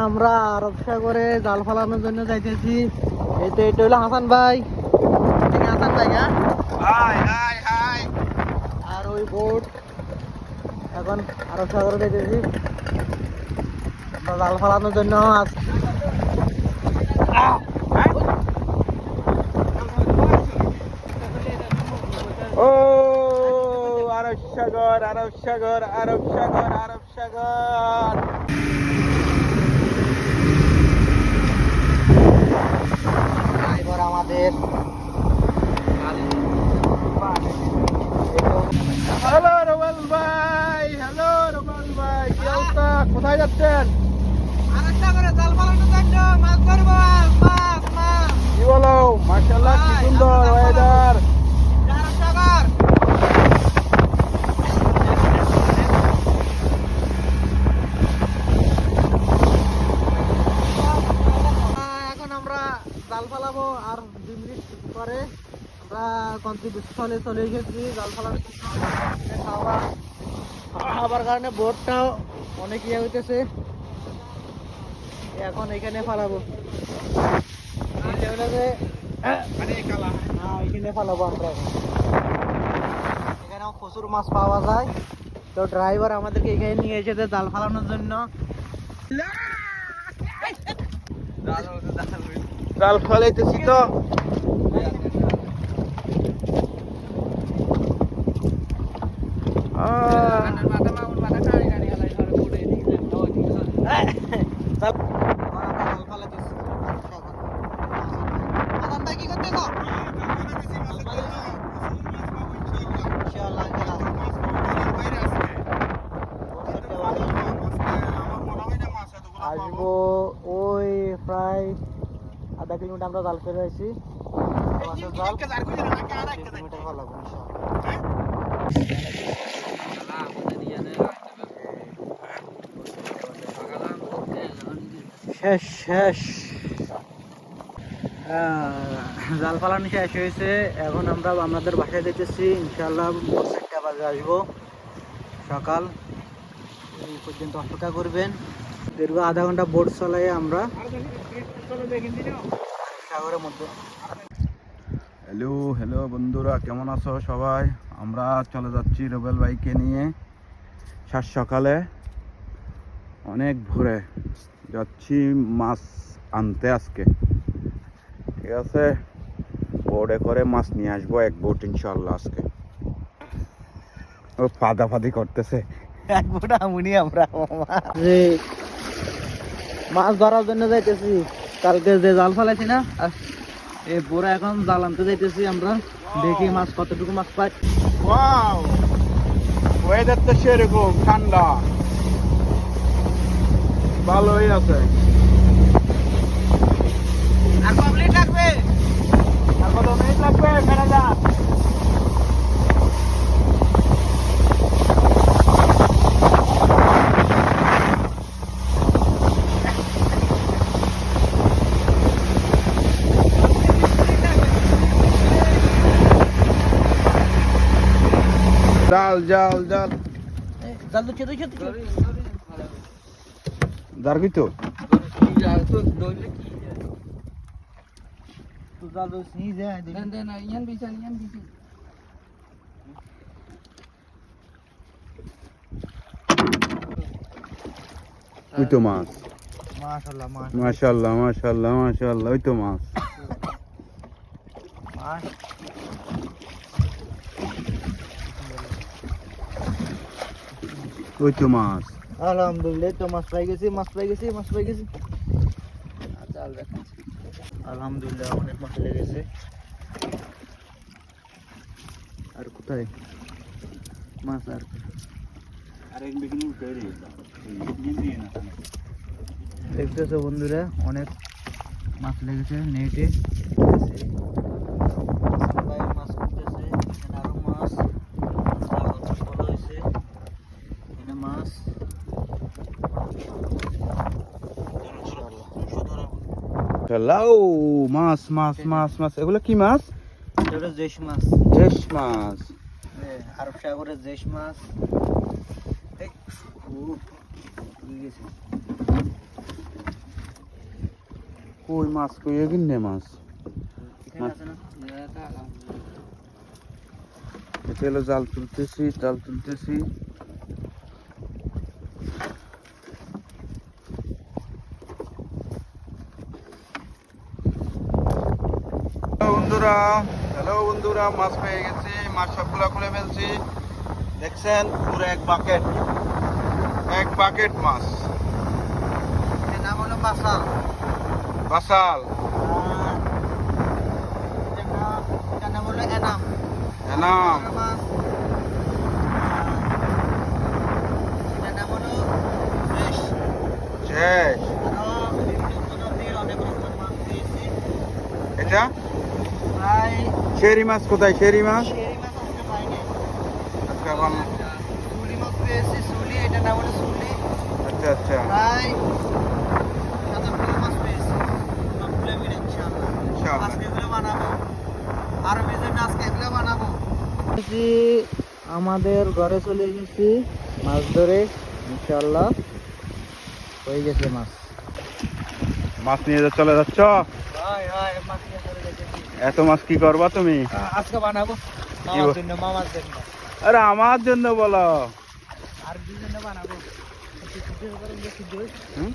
আমরা আরব সাগরে জাল ফালানোর জন্য যাইতেছি। এই তো এটা হলো হাসান ভাই। হাসান ভাই হ্যাঁ? আর ওই বোট এখন আরব সাগরে যাইতেছি জাল ফালানোর জন্য আজ ও আরব সাগর আরব সাগর আরব সাগর আরব সাগর ড্রাইভার আমাদের হ্যালো রোবাল ভাই। হ্যালো রোবাল ভাই। কি অবস্থা? কোথায় যাচ্ছেন? কি বলো? মার্শাল্লাহ কি সুন্দর আমরা ওয়েদার আরব সাগর এখন আমরা জাল ফালাবো আর দুই পরে। আমরা কন্ট্রিবিউশনে চলে এসেছি জাল ফালানোর খাওয়া খাবার কারণে বোটটাও অনেক ইয়ে হইতেছে। এখন এখানে ফালাবো। এখানে ফালাবো আমরা এখন। এখানেও প্রচুর মাছ পাওয়া যায়। তো ড্রাইভার আমাদেরকে এখানে নিয়ে এসেছে জাল ফালানোর জন্য। জাল ফলাইতেছি তো আহ, কি করতেছো আসব ওই প্রায় আধা কিলোমিটার আমরা জাল ফেলে আছি জাল। কিলোমিটার ভালো লাগবে। শেষ শেষ। জাল শেষ হয়েছে। এখন আমরা আমাদের বাসায় যেতেছি। ইনশাল্লাহ চারটা বাজে আসব। সকাল। এই পর্যন্ত অপেক্ষা করবেন। দীর্ঘ আধা ঘণ্টা বোট চালাই আমরা। সাগরের মধ্যে। হ্যালো হ্যালো বন্ধুরা, কেমন আছো সবাই? আমরা চলে যাচ্ছি রবেল বাইকে নিয়ে সাত সকালে। অনেক ভোরে। যাচ্ছি মাছ আনতে আজকে। ঠিক আছে? বোর্ডে করে মাছ নিয়ে আসব এক বোট ইনশাল্লাহ আজকে। ও ফাদা ফাদি করতেছে। এক ফুটা আমুনি আমরা। মাছ ধরার জন্য যাইতেছি। কালকে যে জাল ফেলাইছি না এই পুরো এখন জাল আনতে যাইতেছি আমরা। দেখি মাছ কতটুকু মাছ পাই ওয়েদার তো সেরকম, ঠান্ডা। ভালোই আছে আর কমপ্লিট লাগবে আর কত মিনিট লাগবে ফেরা যাক জাল জাল জাল জাল তো খেতে খেতে দাঁড়বি তো তো জাল তো সিজ হ্যাঁ দেন দেন ইয়ান বিছান ইয়ান বিছান ওই তো মাছ মাশাআল্লাহ মাশ মাশাল্লাহ মাশাল্লাহ মাশাল্লাহ ওই তো মাছ মাশ ওই তো মাছ? আলহামদুলিল্লাহ তো মাছ পাই গেছি মাছ পাই গেছি মাছ পাই গেছি। আলহামদুলিল্লাহ অনেক মাছ লেগেছে। আর কোথায়? মাছ আর? দেখতেছো বন্ধুরা অনেক মাছ লেগেছে নেটে মাছ করতেছে এখানে আরও মাছ বড় হয়েছে এখানে মাছ লাউ মাছ মাছ মাছ মাছ। এগুলো কি মাছ? এটা জেশ মাছ। জেস মাছ। আরব সাগরের জেশ মাছ। কই মাছ কই এগিনে মাছ? হলো জাল তুলতেছি জাল তুলতেছি হ্যালো বন্ধুরা হ্যালো বন্ধুরা মাছ পেয়ে গেছি মাছ সবগুলো খুলে ফেলছি। দেখছেন পুরো এক বাকেট এক বাকেট মাছ। এর নাম হলো বাসাল। নাম হলো এনাম। মাছ এটা? শেরি মাছ কোথায়? শেরি মাছ? মাছ আজকে আচ্ছা ভালো সুলি মাছ পেয়েছি সুলি এটার নাম হলো সুলি আচ্ছা আচ্ছা। প্রায় মাছ পেয়েছি সবগুলো মিলে ইনশাআল্লাহ। ইনশাআল্লাহ। আজকে এগুলো বানাবো। আরও বেজন আজকে এগুলো বানাবো। আমাদের ঘরে চলে এসেছি মাছ ধরে ইনশাআল্লাহ। হয়ে গেছে মাছ। মাছ নিয়ে যা চলে যাচ্ছ? হাই হাই মাছ নিয়ে চলে গেছে এত মাছ কি করবা তুমি? আজকে বানাবো। মামার জন্য মামার জন্য। আরে আমার জন্য বলো। আর দুজনে বানাবো? ভিডিও করেন যে ভিডিও হুম?